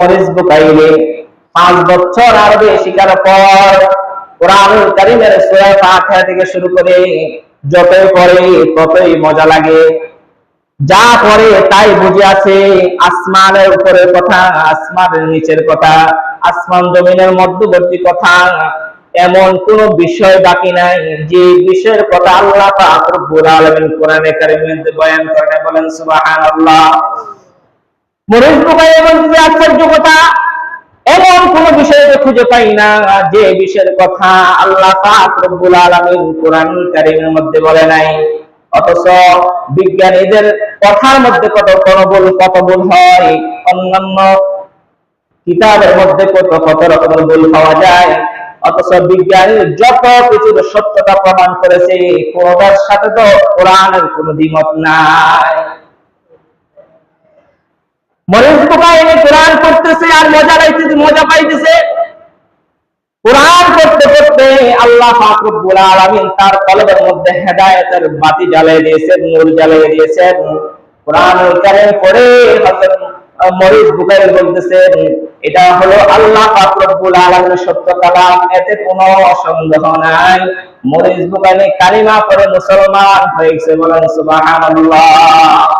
পাঁচ বছর আসমানের কথা, আসমানের নিচের কথা, আসমান জমিনের মধ্যবর্তী কথা। এমন কোন বিষয় বাকি নাই। যে বিষয়ের কথা আল্লাহ কোরআনে কারিমের বয়ান করেন বলেন সুবহানাল্লাহ। এমন যে আশ্চর্য কথা এমন কোন বিষয়ে খুঁজে পাই না। যে বিষয়ের কথা আল্লাহ পাক রব্বুল আলামিন কোরআন কারীমের মধ্যে বলে নাই। অথচ বিজ্ঞানীদের কথার মধ্যে কত কোন কত ভুল হয়। অন্যান্য কিতাবের মধ্যে কত কত রকমের ভুল পাওয়া যায়। অথচ বিজ্ঞানী যত কিছুর সত্যতা প্রমাণ করেছে, কোনটার সাথে তো কোরআনের কোনো দ্বিমত নাই। মরিচ পোকা এনে কোরআন পড়তেছে আর মজা মজা পাইতেছে। কোরআন পড়তে পড়তে আল্লাহ পাক রব্বুল আলামিন তার কলবের মধ্যে হেদায়েতের বাতি জ্বালিয়ে নূর জ্বালিয়ে কোরআন বলতেছেন এটা হলো আল্লাহ পাক রব্বুল সত্য কালাম, এতে কোনো সন্দেহ নাই। মরিচ বুকাইনি কালিমা পড়ে মুসলমান হয়েছে বলেন সুবহানাল্লাহ।